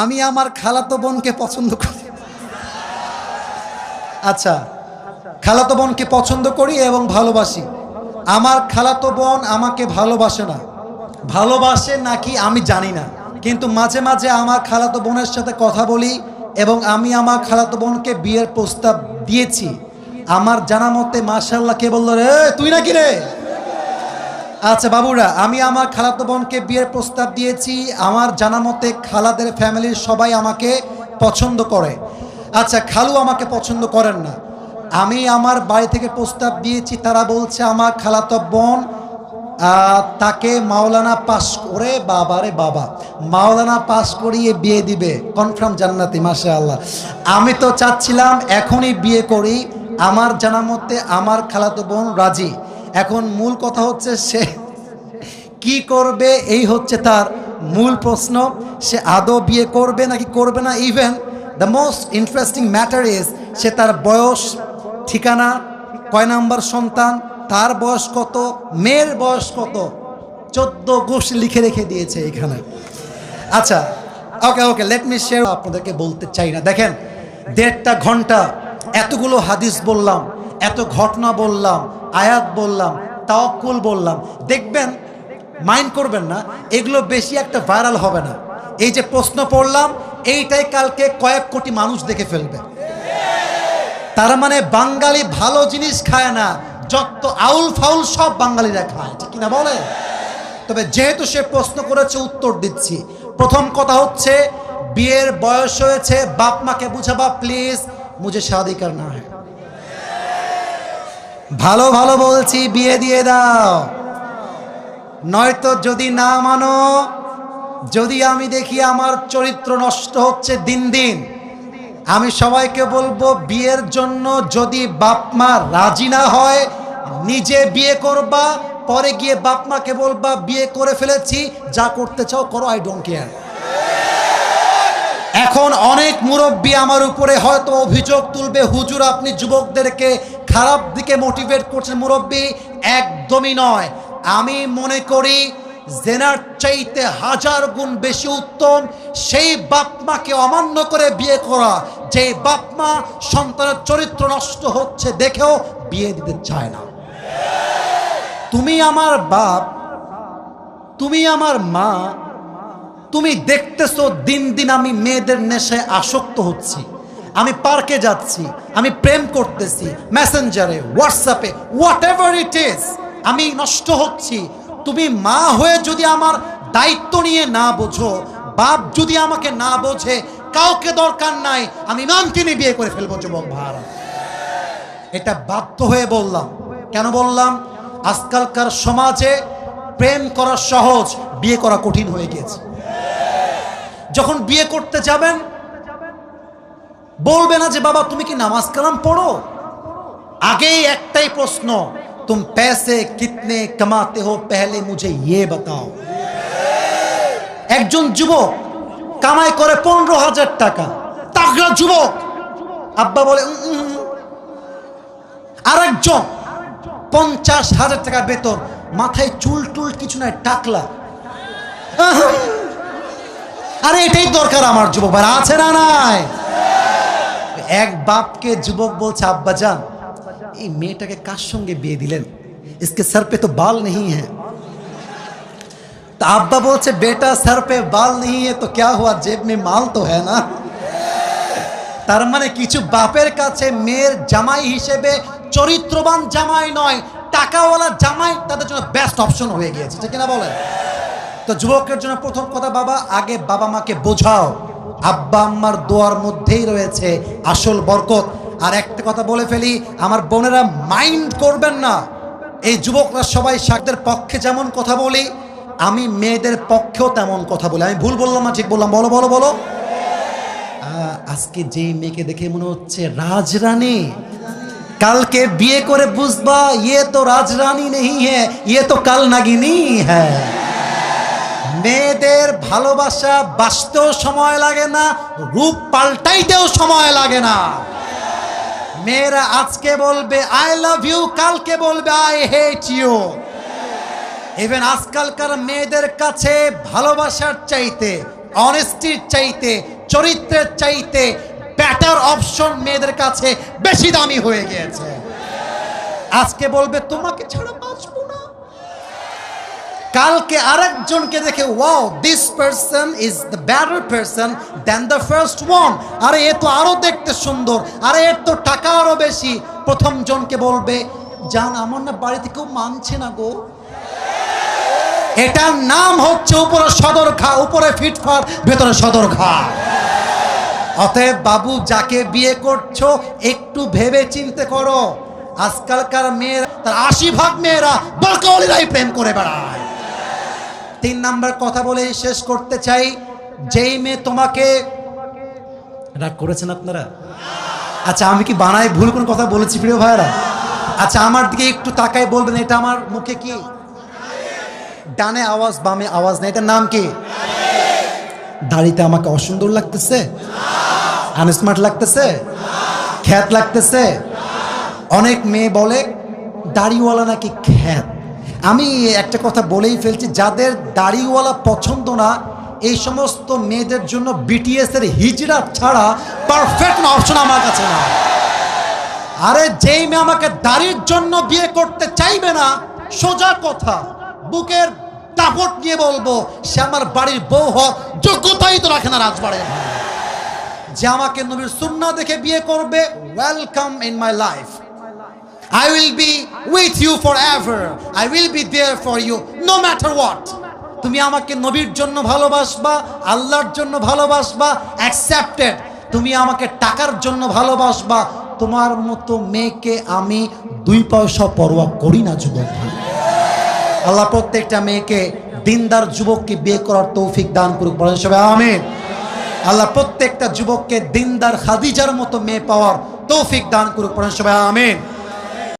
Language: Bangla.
আমি আমার খালাতো বোনকে পছন্দ করি। আচ্ছা খালাতো বোনকে পছন্দ করি এবং ভালোবাসি। আমার খালাতো বোন আমাকে ভালোবাসে না। ভালোবাসে নাকি আমি জানি না। কিন্তু মাঝে মাঝে আমার খালাতো বোনের সাথে কথা বলি এবং আমি আমার খালাতো বোনকে বিয়ের প্রস্তাব দিয়েছি। আমার জানা মতে মার্শাল্লাহ কে বলল রে, তুই নাকি রে? আচ্ছা বাবুরা, আমি আমার খালাতো বোনকে বিয়ের প্রস্তাব দিয়েছি। আমার জানা মতে খালাদের ফ্যামিলির সবাই আমাকে পছন্দ করে। আচ্ছা খালু আমাকে পছন্দ করেন না। আমি আমার বাড়ি থেকে প্রস্তাব দিয়েছি, তারা বলছে আমার খালাতো বোন তাকে মাওলানা পাস করে বাবারে বাবা, মাওলানা পাস করিয়ে বিয়ে দিবে। কনফার্ম জান্নাতি মাসা আল্লাহ আমি তো চাচ্ছিলাম এখনই বিয়ে করি। আমার জানা মতে আমার খালাতো বোন রাজি। এখন মূল কথা হচ্ছে সে কি করবে? এই হচ্ছে তার মূল প্রশ্ন। সে আদৌ বিয়ে করবে নাকি করবে না? Even the most interesting matter is সে তার বয়স, ঠিকানা, কয় নাম্বার সন্তান, তার বয়স কত, মেয়ের বয়স কত? চোদ্দ গোষ লিখে রেখে দিয়েছে এখানে। আচ্ছা okay okay let me share আপনাদেরকে বলতে চাই না। দেখেন, দেড়টা ঘণ্টা এতগুলো হাদিস বললাম, এত ঘটনা বললাম, আয়াত বললাম, তাওয়াক্কুল বললাম। দেখবেন মাইন্ড করবেন না, এগুলো বেশি একটা ভাইরাল হবে না। এই যে প্রশ্ন পড়লাম, এইটাই কালকে কয়েক কোটি মানুষ দেখে ফেলবে। তার মানে বাঙালি ভালো জিনিস খায় না, যত আউল ফাউল সব বাঙালিরা খায়, ঠিক কিনা বলে? তবে যেহেতু সে প্রশ্ন করেছে, উত্তর দিচ্ছি। প্রথম কথা হচ্ছে, বিয়ের বয়স হয়েছে, বাপ মাকে বুঝাবা, প্লিজ মুঝে শাদি না হয়। ভালো ভালো বলছি, বিয়ে দিয়ে দাও। নয়তো যদি না মানো, যদি আমি দেখি আমার চরিত্র নষ্ট হচ্ছে দিন দিন, আমি সবাইকে বলব, বিয়ের জন্য যদি বাপ মা রাজি না হয়, নিজে বিয়ে করবা, পরে গিয়ে বাপ মাকে বলবা, বিয়ে করে ফেলেছি, যা করতে চাও করো আই ডোন্ট কেয়ার এখন অনেক মুরব্বী আমার উপরে হয়তো অভিযোগ তুলবে, হুজুর, আপনি যুবকদেরকে খারাপ দিকে মোটিভেট করছেন। মুরব্বী, একদমই নয়। আমি মনে করি জেনার চাইতে হাজার গুণ বেশি উত্তম সেই বাপ মাকে অমান্য করে বিয়ে করা। যে বাপমা সন্তানের চরিত্র নষ্ট হচ্ছে দেখেও বিয়ে দিতে চায় না। তুমি আমার বাপ, তুমি আমার মা, তুমি দেখতেছো দিন দিন আমি মেয়েদের নেশায় আসক্ত হচ্ছি। আমি পার্কে যাচ্ছি, আমি প্রেম করতেছি, মেসেঞ্জারে, হোয়াটসঅ্যাপে হোয়াট এভার ইট ইজ আমি নষ্ট হচ্ছি। তুমি মা হয়ে যদি আমার দায়িত্ব নিয়ে না বোঝো, বাপ যদি আমাকে না বোঝে, কাউকে দরকার নাই, আমি ইমামকে নিয়ে বিয়ে করে ফেলব, যুবক ভাড়া এটা বাধ্য হয়ে বললাম। কেন বললাম? আজকালকার সমাজে প্রেম করা সহজ, বিয়ে করা কঠিন হয়ে গিয়েছে। যখন বিয়ে করতে যাবেন, বলবে না যে, বাবা, তুমি কি নামাজ কালাম পড়ো? আগেই একটাই প্রশ্ন তুম पैसे कितने कमाते हो पहले मुझे ये बताओ একজন যুবক কামাই করে পনেরো হাজার টাকা তাগড়া যুবক আব্বা বলে "উম, উম, উম।" আরেকজন পঞ্চাশ হাজার টাকা বেতন মাথায় চুল টুল কিছু নাই টাকলা আহা। আরে এটাই দরকার আমার যুবক ভাই আছে না নাই এক বাপকে যুবক বলছে আব্বা যান এই মেয়েটাকে কার সঙ্গে বিয়ে দিলেন? ইসকে সর পে তো বাল নেই হ্যাঁ। তা আব্বা বলছে, বেটা সর পে বাল নেই হ্যাঁ, তো কে হওয়া জেব মে মাল তো হ্যাঁ না? তার মানে কিছু বাপের কাছে মেয়ের জামাই হিসেবে চরিত্রবান জামাই নয়, টাকাওয়ালা জামাই তাদের জন্য বেস্ট অপশন হয়ে গিয়েছে। ঠিক না বলেন? তো যুবকের জন্য প্রথম কথা, বাবা, আগে বাবা মাকে বোঝাও। আব্বা আম্মার দোয়ার মধ্যেই রয়েছে আসল বরকত। আর একটা কথা বলে ফেলি, আমার বোনেরা মাইন্ড করবেন না। এই যুবকরা সবাই শাকদের পক্ষে যেমন কথা বলি, আমি মেয়েদের পক্ষেও তেমন কথা বলি। আমি ভুল বললাম না, ঠিক বললাম? বলো বলো বলো। আজকে যেই মেয়েকে দেখে মনে হচ্ছে রাজরানী। কালকে বিয়ে করে বুঝবা ইয়ে তো রাজরানী নেই হ্যাঁ ইয়ে তো কাল নাগিনী হ্যাঁ। মেয়েদের ভালোবাসা বাঁচতেও সময় লাগে না, রূপ পাল্টাইতেও সময় লাগে না। মেয়েরা আজকে বলবে আই লাভ ইউ কালকে বলবে আই হেট ইউ ইভেন আজকালকার মেয়েদের কাছে ভালোবাসার চাইতে অনেস্টির চাইতে, চরিত্রের চাইতে ব্যাটার অপশন মেয়েদের কাছে বেশি দামি হয়ে গিয়েছে। আজকে বলবে, তোমাকে ছাড়া বাঁচবো কালকে আরেকজনকে দেখে wow this person is the better person than the first one আরে, এ তো আরও দেখতে সুন্দর। আরে, এর তো টাকা আরও বেশি। প্রথম জনকে বলবে, জান, আমার না বাড়িতে কেউ মানছে না গো। এটার নাম হচ্ছে উপরে সদর ঘা, উপরে ফিটফাট, ভেতরে সদর ঘা। অতএব বাবু, যাকে বিয়ে করছ, একটু ভেবে চিন্তে করো। আজকালকার মেয়েরা, তার আশি ভাগ মেয়েরা বরকলিরাই প্রেম করে বেড়ায়। তিন নাম্বার কথা বলে শেষ করতে চাই, যেই মেয়ে তোমাকে রাগ করেছেন আপনারা? আচ্ছা আমি কি বানায় ভুল কোন কথা বলেছি প্রিয় ভাইরা আচ্ছা আমার দিকে একটু তাকায় বলবেন, এটা আমার মুখে কি? ডানে আওয়াজ, বামে আওয়াজ নেই, এটার নাম কি? দাড়িতে আমাকে অসুন্দর লাগতেছে? আনস্মার্ট লাগতেছে? খ্যাত লাগতেছে? অনেক মেয়ে বলে, দাড়িওয়ালা নাকি খ্যাত? আমি একটা কথা বলেই ফেলছি, যাদের দাড়িওয়ালা পছন্দ না, এই সমস্ত মেয়েদের জন্য বিটিএস এর হিজড়া ছাড়া পারফেক্ট অপশন আমার কাছে না। আরে যেই মেয়ে আমাকে দাড়ির জন্য বিয়ে করতে চাইবে না, সোজা কথা, বুকের দাপট নিয়ে বলব, সে আমার বাড়ির বউ হক যোগ্যতাই তো রাখে না রাজবাড়ির যে আমাকে নবীর সুন্না দেখে বিয়ে করবে welcome in my life I will be with you forever. I will be there for you, no matter what. তুমি আমাকে নবীর জন্য ভালোবাসবা, আল্লাহর জন্য ভালোবাসবা অ্যাকসেপ্টেড তুমি আমাকে টাকার জন্য ভালোবাসবা, তোমার মতো মেয়েকে আমি দুই পয়সা পরোয়া করি না, যুবক আল্লাহ প্রত্যেকটা মেয়েকে, দিনদার যুবককে বিয়ে করার তৌফিক দান করুক, বলেন সবাই আমিন আল্লাহ প্রত্যেকটা যুবককে দিনদার খাদিজার মতো মেয়ে পাওয়ার তৌফিক দান করুক, বলেন সবাই আমিন